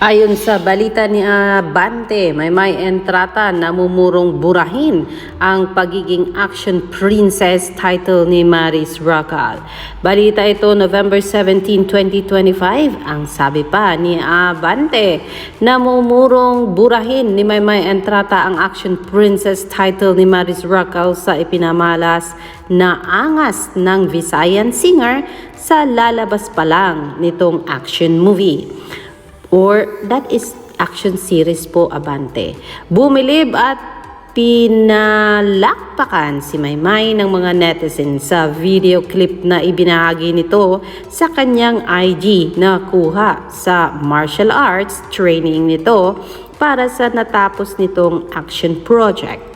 Ayon sa balita ni Abante, may may entrata na mumurong burahin ang pagiging action princess title ni Maris Racal. Balita ito November 17, 2025. Ang sabi pa ni Abante na mumurong burahin ni may may entrata ang action princess title ni Maris Racal sa ipinamalas na angas ng Visayan singer sa lalabas pa lang nitong action movie or that is action series po Abante. Bumilib at pinalakpakan si Maymay ng mga netizen sa video clip na ibinahagi nito sa kanyang IG na kuha sa martial arts training nito para sa natapos nitong action project.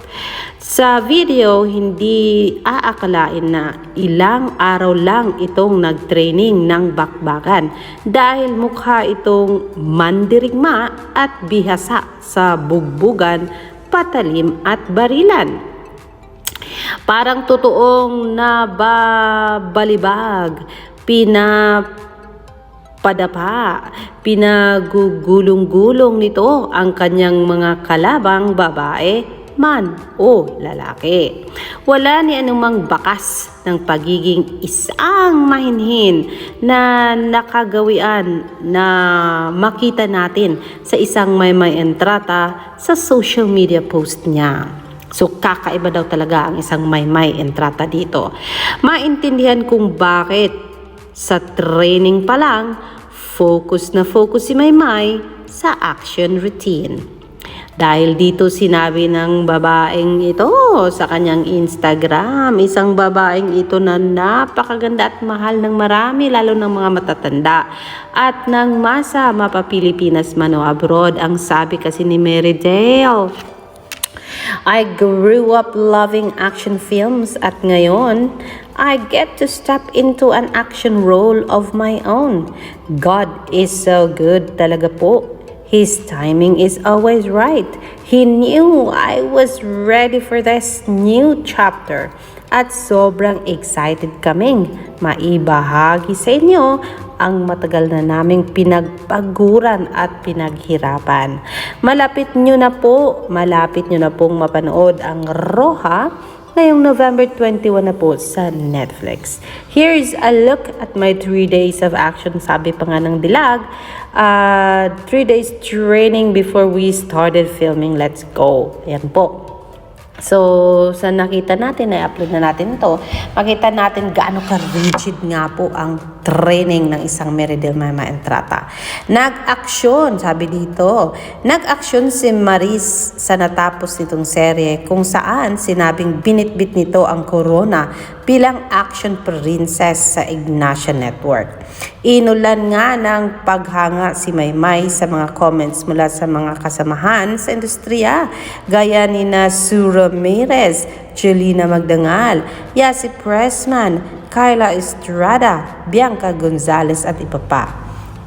Sa video, hindi aakalain na ilang araw lang itong nagtraining ng bakbakan dahil mukha itong mandirigma at bihasa sa bugbugan, patalim at barilan. Parang totoong nababalibag, pinap padapa. Pinagugulong-gulong nito ang kanyang mga kalabang babae man o lalaki. Wala ni anumang bakas ng pagiging isang mahinhin na nakagawian na makita natin sa isang may may entrata sa social media post niya. So kakaiba daw talaga ang isang may may entrata dito. Maintindihan kung bakit sa training pa lang, focus na focus si Maymay sa action routine. Dahil dito sinabi ng babaeng ito sa kanyang Instagram, isang babaeng ito na napakaganda at mahal ng marami, lalo ng mga matatanda. At ng masa mapapilipinas man o abroad, ang sabi kasi ni Mary. I grew up loving action films at ngayon, I get to step into an action role of my own. God is so good talaga po. His timing is always right. He knew I was ready for this new chapter at sobrang excited kaming maibahagi sa inyo ang matagal na naming pinagpaguran at pinaghirapan. Malapit nyo na po, malapit nyo na pong mapanood ang Roha ngayong November 21 na po sa Netflix. Here's a look at my 3 days of action, sabi pa nga ng dilag. 3 uh, days training before we started filming. Let's go. Ayan po. So, sa nakita natin, i-upload na natin to, makita natin gaano ka-rigid nga po ang training ng isang Meridel Mama Entrata. Nag-aksyon, sabi dito, nag-aksyon si Maris sa natapos nitong serye kung saan sinabing binitbit nito ang corona bilang action princess sa Ignacia Network. Inulan nga ng paghanga si Maymay sa mga comments mula sa mga kasamahan sa industriya gaya ni na Sue Ramirez, Jelina Magdangal, Yasi Pressman, Kyla Estrada, Bianca Gonzalez at iba pa.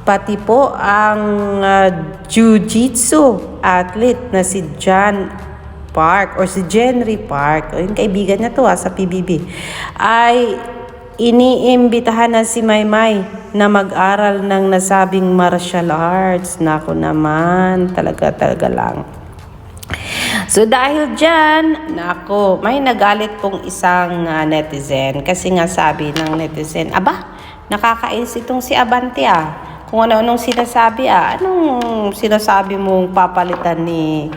Pati po ang uh, jiu-jitsu athlete na si John Park or si Jenry Park, yung kaibigan niya to ha, sa PBB, ay iniimbitahan na si Maymay na mag-aral ng nasabing martial arts. Nako naman, talaga talaga lang. So dahil dyan, nako, may nagalit pong isang uh, netizen. Kasi nga sabi ng netizen, aba, nakakais itong si Abante ah. Kung ano-anong sinasabi ah, anong sinasabi mong papalitan ni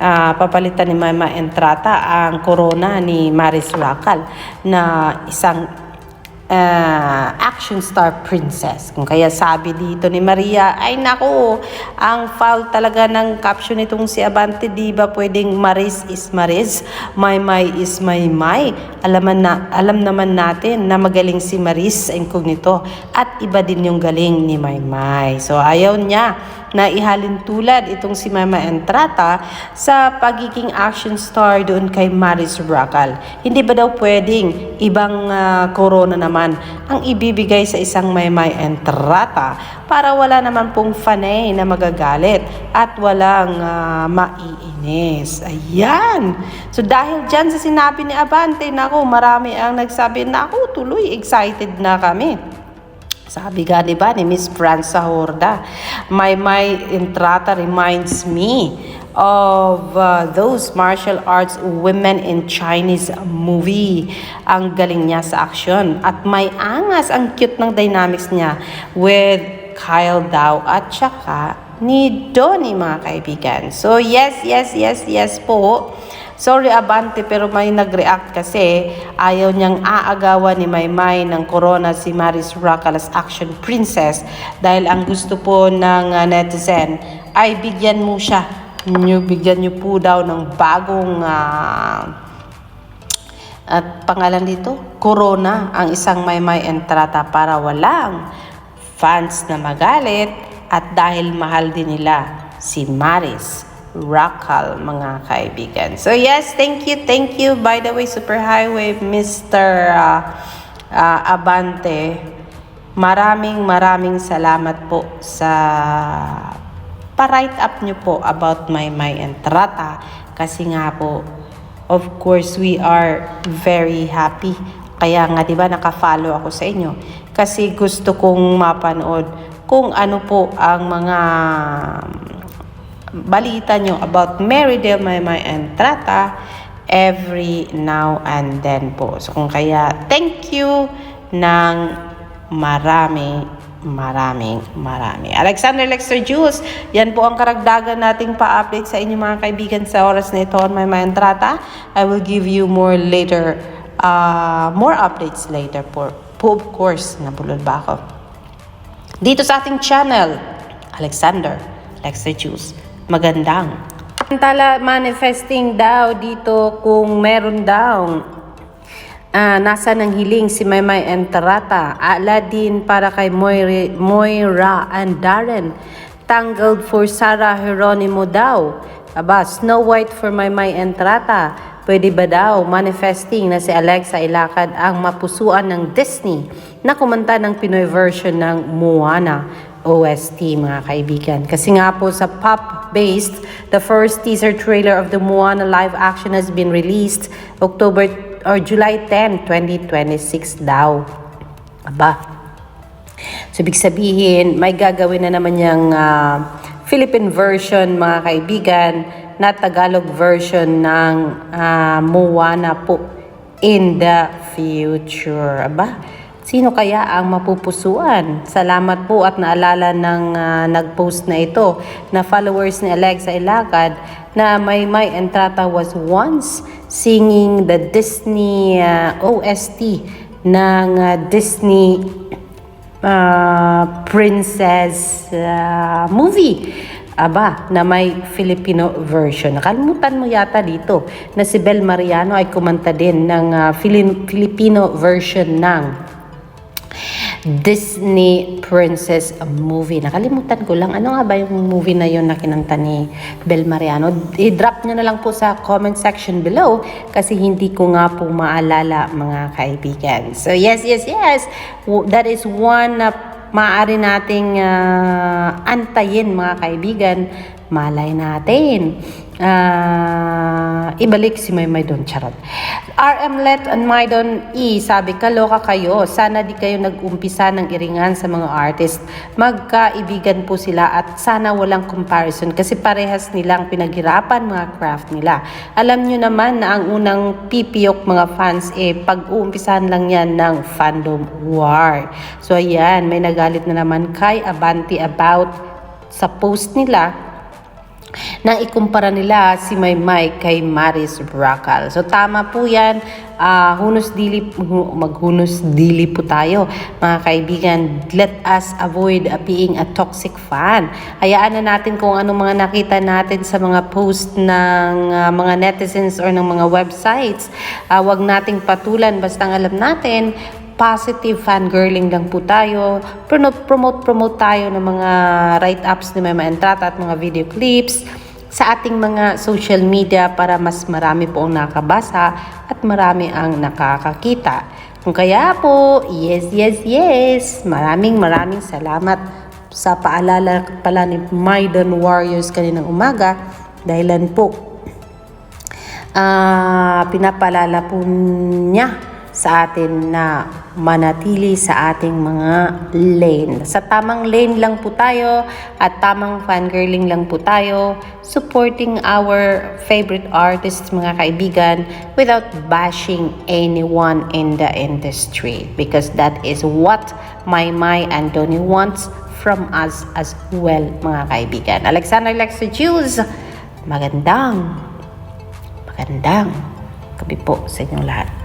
uh, papalitan ni Mama Entrata ang corona ni Maris Racal na isang uh, action star princess. Kung kaya sabi dito ni Maria, ay nako, ang foul talaga ng caption nitong si Abante, di ba pwedeng Maris is Maris, my my is my my. Alam, na, alam naman natin na magaling si Maris incognito at iba din yung galing ni my my. So ayaw niya na ihalin tulad itong si Mama Entrata sa pagiging action star doon kay Maris Bracal. Hindi ba daw pwedeng ibang uh, corona naman ang ibibigay sa isang Mama Entrata para wala naman pong fanay na magagalit at walang uh, maiinis. Ayan! So dahil dyan sa sinabi ni Abante, nako marami ang nagsabi, nako tuloy excited na kami. Sabi nga di ni Miss Franza Horda, my my entrata reminds me of uh, those martial arts women in Chinese movie. Ang galing niya sa action at may angas ang cute ng dynamics niya with Kyle Dow at saka ni Donnie mga kaibigan. So yes, yes, yes, yes po. Sorry Abante pero may nag-react kasi ayaw niyang aagawan ni Maymay ng corona si Maris Racal as action princess dahil ang gusto po ng uh, netizen ay bigyan mo siya. Nyo, bigyan niyo po daw ng bagong ah, at pangalan dito, Corona ang isang Maymay entrata para walang fans na magalit at dahil mahal din nila si Maris Racal, mga kaibigan. So yes, thank you, thank you. By the way, Superhighway, Mr. uh, uh, Abante, maraming maraming salamat po sa pa-write up nyo po about my my entrata kasi nga po of course we are very happy kaya nga 'di ba naka-follow ako sa inyo kasi gusto kong mapanood kung ano po ang mga balita nyo about Mary Del Maymay and Trata every now and then po. So kung kaya, thank you ng marami, maraming, marami. Alexander Lexter Jules, yan po ang karagdagan nating pa-update sa inyo mga kaibigan sa oras na ito on my mind Trata. I will give you more later, uh, more updates later po. Po, of course, nabulol ba ako? Dito sa ating channel, Alexander Lexter Jules magandang. Tala manifesting daw dito kung meron daw ah, nasa ng hiling si Maymay Entrata, Aladdin para kay Moira, Moira and Darren, Tangled for Sarah Geronimo daw, Aba, Snow White for Maymay Entrata, pwede ba daw manifesting na si Alexa Ilacad ang mapusuan ng Disney na kumanta ng Pinoy version ng Moana. OST mga kaibigan. Kasi nga po sa pop-based, the first teaser trailer of the Moana live action has been released October or July 10, 2026 daw. Aba. So, ibig sabihin, may gagawin na naman yung ah, Philippine version mga kaibigan na Tagalog version ng ah, Moana po in the future. Aba. Sino kaya ang mapupusuan? Salamat po at naalala ng ah, nag-post na ito na followers ni Alexa Ilacad na may may entrata was once singing the Disney ah, OST ng ah, Disney ah, Princess ah, movie. Aba, na may Filipino version. Nakalimutan mo yata dito na si Bel Mariano ay kumanta din ng Fili- Filipino version ng Disney Princess movie. Nakalimutan ko lang. Ano nga ba yung movie na yon na kinanta ni Bel Mariano? I-drop nyo na lang po sa comment section below kasi hindi ko nga po maalala mga kaibigan. So yes, yes, yes. That is one na maaari nating ah, antayin mga kaibigan. Malay natin. Ah, ibalik si Maymay doon, charot. RM Let and Maydon E, sabi, kaloka kayo. Sana di kayo nag-umpisa ng iringan sa mga artist. Magkaibigan po sila at sana walang comparison kasi parehas nilang pinaghirapan mga craft nila. Alam nyo naman na ang unang pipiyok mga fans eh pag-uumpisahan lang yan ng fandom war. So ayan, may nagalit na naman kay Abanti about sa post nila nang ikumpara nila si Maymay kay Maris Bracal. So tama po yan, Ah, hunos dili, hu- maghunos dili po tayo mga kaibigan. Let us avoid uh, being a toxic fan. Hayaan na natin kung anong mga nakita natin sa mga post ng ah, mga netizens or ng mga websites. Ah, wag nating patulan basta alam natin positive fangirling lang po tayo. Promote, promote, promote tayo ng mga write-ups ni Mama Entrata at mga video clips sa ating mga social media para mas marami po ang nakabasa at marami ang nakakakita. Kung kaya po, yes, yes, yes, maraming maraming salamat sa paalala pala ni Maidon Warriors kaninang umaga dahilan po ah pinapalala po niya sa atin na manatili sa ating mga lane. Sa tamang lane lang po tayo at tamang fangirling lang po tayo, supporting our favorite artists mga kaibigan without bashing anyone in the industry because that is what my my Donnie wants from us as well mga kaibigan. Alexander Lexi Jules, magandang magandang gabi po sa inyong lahat.